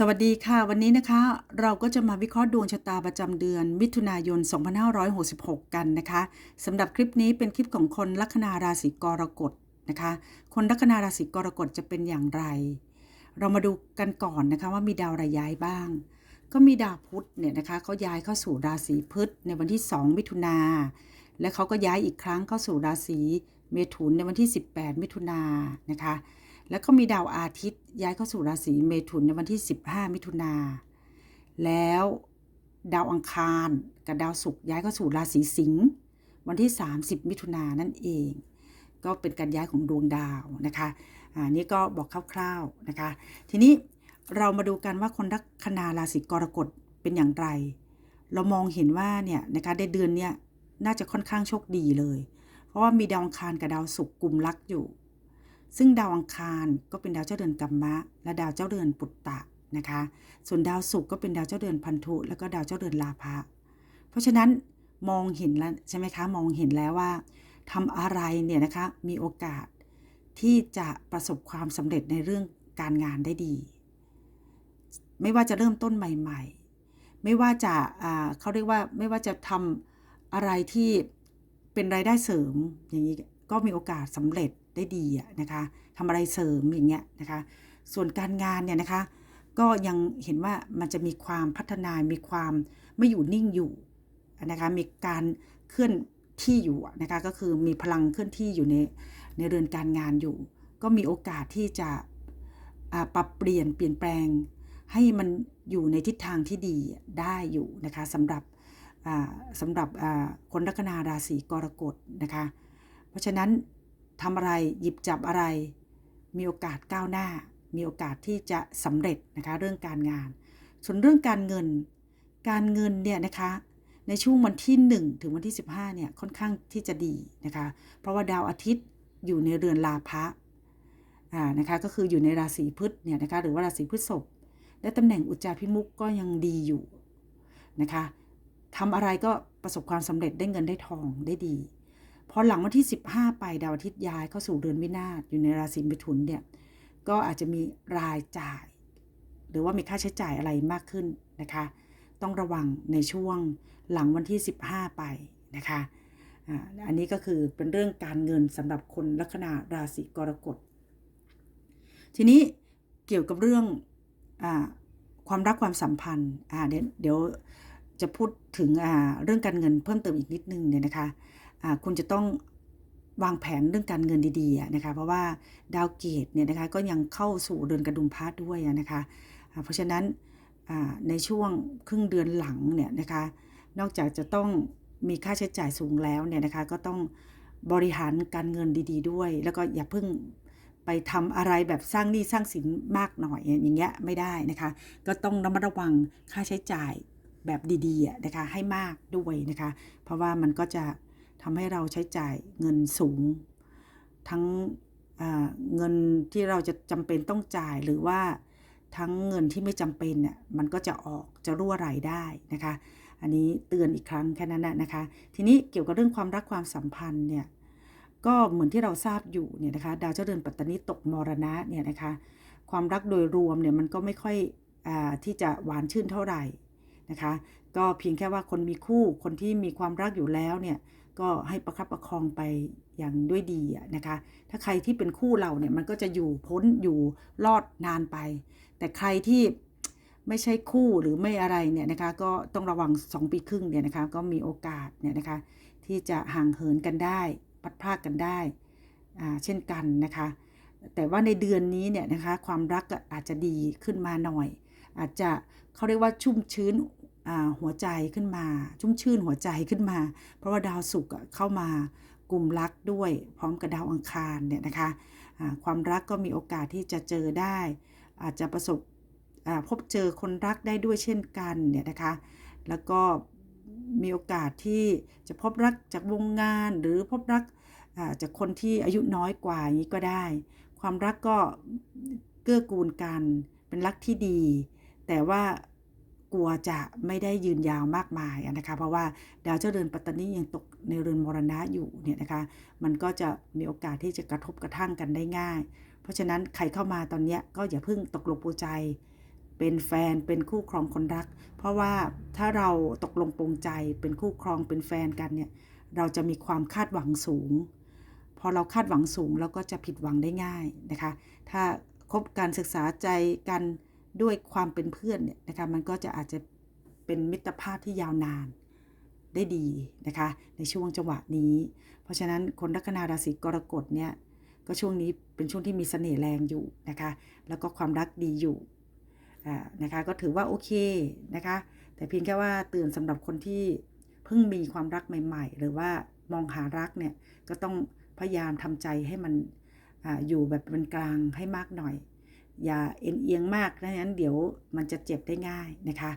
สวัสดีค่ะ วันนี้นะคะ เราก็จะมาวิเคราะห์ดวงชะตาประจำเดือน มิถุนายน 2566 กันนะคะสำหรับคลิปนี้เป็นคลิปของคนลัคนาราศีกรกฎนะคะ คนลัคนาราศีกรกฎจะเป็นอย่างไร เรามาดูกันก่อนนะคะว่ามีดาวอะไรย้ายบ้าง ก็มีดาวพุธเนี่ยนะคะเขาย้ายเข้าสู่ราศีพฤษในวันที่ 2 มิถุนาและเขาก็ย้ายอีกครั้งเข้าสู่ราศีเมถุนในวันที่ 18 มิถุนายนนะคะ แล้วก็มีดาวอาทิตย์ย้ายเข้าสู่ราศีเมถุนในวันที่ 15 มิถุนา แล้วดาวอังคารกับดาวศุกร์ย้ายเข้าสู่ราศีสิงห์วันที่ 30 มิถุนานั่นเอง ก็เป็นการย้ายของดวงดาวนะคะอ่านี่ก็บอกคร่าวๆนะคะ ทีนี้เรามาดูกันว่าคนลัคนาราศีกรกฎเป็นอย่างไร เรามองเห็นว่าเนี่ยนะคะในเดือนเนี้ยน่าจะค่อนข้างโชคดีเลย เพราะว่ามีดาวอังคารกับดาวศุกร์กลุ่มรักอยู่ ซึ่งดาวอังคารก็เป็นดาวเจ้าเดือนกัมมะ และดาวเจ้าเดือนปุตตะนะคะ ส่วนดาวศุกร์ก็เป็นดาวเจ้าเดือนพันธุ แล้วก็ดาวเจ้าเดือนลาภะ เพราะฉะนั้นมองเห็นแล้วใช่ไหมคะ มองเห็นแล้วว่าทำอะไรเนี่ยนะคะ มีโอกาสที่จะประสบความสำเร็จในเรื่องการงานได้ดี ไม่ว่าจะเริ่มต้นใหม่ ๆ ไม่ว่าจะอ่าเขาเรียกว่าไม่ว่าจะทำอะไรที่เป็นรายได้เสริมอย่างนี้ก็มีโอกาสสำเร็จ ได้ดีอะนะคะทำอะไรเสริมอย่างเงี้ยนะคะ ส่วนการงานเนี่ยนะคะ ก็ยังเห็นว่ามันจะมีความพัฒนา มีความไม่อยู่นิ่งอยู่นะคะ มีการเคลื่อนที่อยู่นะคะ ก็คือมีพลังเคลื่อนที่อยู่ในในเรือนการงานอยู่ ก็มีโอกาสที่จะปรับเปลี่ยนเปลี่ยนแปลง ให้มันอยู่ในทิศทางที่ดีได้อยู่นะคะสำหรับสำหรับคนลัคนาราศีกรกฎนะคะ เพราะฉะนั้น ทำอะไรหยิบจับอะไร มีโอกาสก้าวหน้า มีโอกาสที่จะสำเร็จนะคะเรื่องการงาน ส่วนเรื่องการเงิน การเงินเนี่ยนะคะในช่วงวันที่ 1 ถึงวันที่ 15เนี่ยค่อนข้างที่จะดีนะคะเพราะว่าดาวอาทิตย์อยู่ในเรือนลาภะอ่านะคะก็คืออยู่ในราศีพฤษเนี่ยนะคะหรือว่าราศีพฤษภและตำแหน่งอุจจาพิมุกก็ยังดีอยู่นะคะทำอะไรก็ประสบความสำเร็จได้เงินได้ทองได้ดี พอหลังวันที่ 15 ไปดาวอาทิตย์ย้ายเข้าสู่เรือนวินาศอยู่ในราศีมิถุนเนี่ยก็อาจจะมีรายจ่าย หรือว่ามีค่าใช้จ่ายอะไรมากขึ้นนะคะ ต้องระวังในช่วงหลังวันที่ 15 ไปนะคะอันนี้ก็คือเป็นเรื่องการเงินสำหรับคนลัคนาราศีกรกฎ ทีนี้เกี่ยวกับเรื่องอความรักความสัมพันธ์เดี๋ยวจะพูดถึงเรื่องการเงินเพิ่มเติมอีกนิดนึงเนี่ยนะคะ คุณจะต้องวางแผนเรื่องการเงินดีๆนะคะ เพราะว่าดาวเกตเนี่ยนะคะก็ยังเข้าสู่เดือนกระดุมพาร์ทด้วยนะคะ เพราะฉะนั้นในช่วงครึ่งเดือนหลังเนี่ยนะคะ นอกจากจะต้องมีค่าใช้จ่ายสูงแล้วเนี่ยนะคะ ก็ต้องบริหารการเงินดีๆด้วย แล้วก็อย่าเพิ่งไปทำอะไรแบบสร้างหนี้สร้างสินมากหน่อยอย่างเงี้ยไม่ได้นะคะ ก็ต้องระมัดระวังค่าใช้จ่ายแบบดีๆนะคะให้มากด้วยนะคะ เพราะว่ามันก็จะ ทำให้เราใช้จ่ายเงินสูง ทั้งเงินที่เราจะจำเป็นต้องจ่ายหรือว่าทั้งเงินที่ไม่จำเป็นเนี่ยมันก็จะออกจะรั่วไหลได้นะคะ อันนี้เตือนอีกครั้งแค่นั้นนะนะคะ ทีนี้เกี่ยวกับเรื่องความรักความสัมพันธ์เนี่ยก็เหมือนที่เราทราบอยู่เนี่ยนะคะดาวเจ้าเดือนปัตตานีตกมรณะเนี่ยนะคะความรักโดยรวมเนี่ยมันก็ไม่ค่อยอที่จะหวานชื่นเท่าไหร่นะคะ ก็เพียงแค่ว่าคนมีคู่คนที่มีความรักอยู่แล้วเนี่ย ก็ให้ประคับประคองไปอย่างด้วยดีนะคะ ถ้าใครที่เป็นคู่เราเนี่ยมันก็จะอยู่พ้นอยู่รอดนานไป แต่ใครที่ไม่ใช่คู่หรือไม่อะไรเนี่ยนะคะ ก็ต้องระวัง 2 ปีครึ่งเนี่ยนะคะ ก็มีโอกาสเนี่ยนะคะ ที่จะห่างเหินกันได้พัดพรากกันได้อ่าเช่นกันนะคะ แต่ว่าในเดือนนี้เนี่ยนะคะ ความรักอาจจะดีขึ้นมาหน่อย อาจจะเขาเรียกว่าชุ่มชื้น หัวใจขึ้นมา ชุ่มชื่นหัวใจขึ้นมา เพราะว่าดาวศุกร์เข้ามากลุ่มรักด้วย พร้อมกับดาวอังคารเนี่ยนะคะความรักก็มีโอกาสที่จะเจอได้ อาจจะประสบพบเจอคนรักได้ด้วยเช่นกันเนี่ยนะคะ แล้วก็มีโอกาสที่จะพบรักจากวงงานหรือพบรักจากคนที่อายุน้อยกว่าอย่างนี้ก็ได้ ความรักก็เกื้อกูลกันเป็นรักที่ดี แต่ว่า ลัวจะไม่ได้ยืนยาวมากมายนะคะ เพราะว่าดาวเจ้าเรือนปัตตานียังตกในเรือนมรณะอยู่เนี่ยนะคะ มันก็จะมีโอกาสที่จะกระทบกระทั่งกันได้ง่าย เพราะฉะนั้นใครเข้ามาตอนนี้ก็อย่าเพิ่งตกลงปูใจ เป็นแฟนเป็นคู่ครองคนรัก เพราะว่าถ้าเราตกลงปรงใจเป็นคู่ครองเป็นแฟนกันเนี่ยเราจะมีความคาดหวังสูง พอเราคาดหวังสูงเราก็จะผิดหวังได้ง่ายนะคะ ถ้าคบการศึกษาใจกัน ด้วยความเป็นเพื่อนเนี่ยนะคะมันก็จะอาจจะเป็นมิตรภาพที่ยาวนานได้ดีนะคะในช่วงจังหวะนี้ เพราะฉะนั้นคนลัคนาราศีกรกฎเนี่ยก็ช่วงนี้เป็นช่วงที่มีเสน่ห์แรงอยู่นะคะแล้วก็ความรักดีอยู่อ่านะคะก็ถือว่าโอเคนะคะแต่เพียงแค่ว่าเตือนสำหรับคนที่เพิ่งมีความรักใหม่ ๆ หรือว่ามองหารักเนี่ยก็ต้องพยายามทำใจให้มันออยู่แบบเป็นกลางให้มากหน่อย อย่าเอ็นเอียงมากนะงั้นเดี๋ยวมันจะเจ็บได้ง่ายนะคะ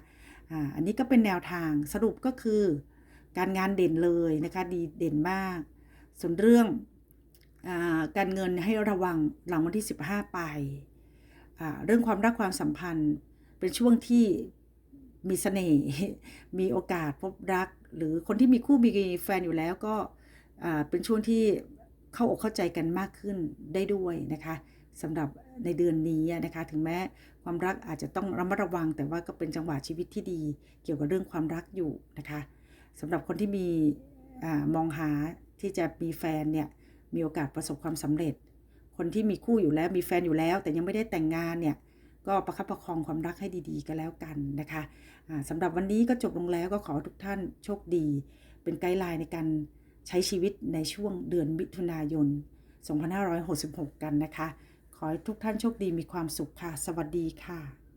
อ่าอันนี้ก็เป็นแนวทางสรุปก็คือ การงานเด่นเลยนะคะดีเด่นมาก ส่วนเรื่องอาการเงินให้ระวังหลังวันที่ 15 ไปอ่าเรื่องความรักความสัมพันธ์เป็นช่วงที่มีเสน่ห์มีโอกาสพบรัก หรือคนที่มีคู่มีแฟนอยู่แล้วก็อ่าเป็นช่วงที่เข้าอกเข้าใจกันมากขึ้นได้ด้วยนะคะ สำหรับในเดือนนี้นะคะถึงแม้ความรักอาจจะต้องระมัดระวัง แต่ว่าก็เป็นจังหวะชีวิตที่ดี เกี่ยวกับเรื่องความรักอยู่นะคะสำหรับคนที่มีอมองหาที่จะมีแฟนเนี่ยมีโอกาสประสบความสำเร็จ คนที่มีคู่อยู่แล้วมีแฟนอยู่แล้ว แต่ยังไม่ได้แต่งงานเนี่ยก็ประคับประคองความรักให้ดีๆก็แล้วกันนะคะอ่าสำหรับวันนี้ก็จบลงแล้วก็ขอทุกท่านโชคดี เป็นไกด์ไลน์ในการใช้ชีวิตในช่วงเดือนมิถุนายน 2566 กันนะคะ ขอให้ทุกท่านโชคดีมีความสุขค่ะ สวัสดีค่ะ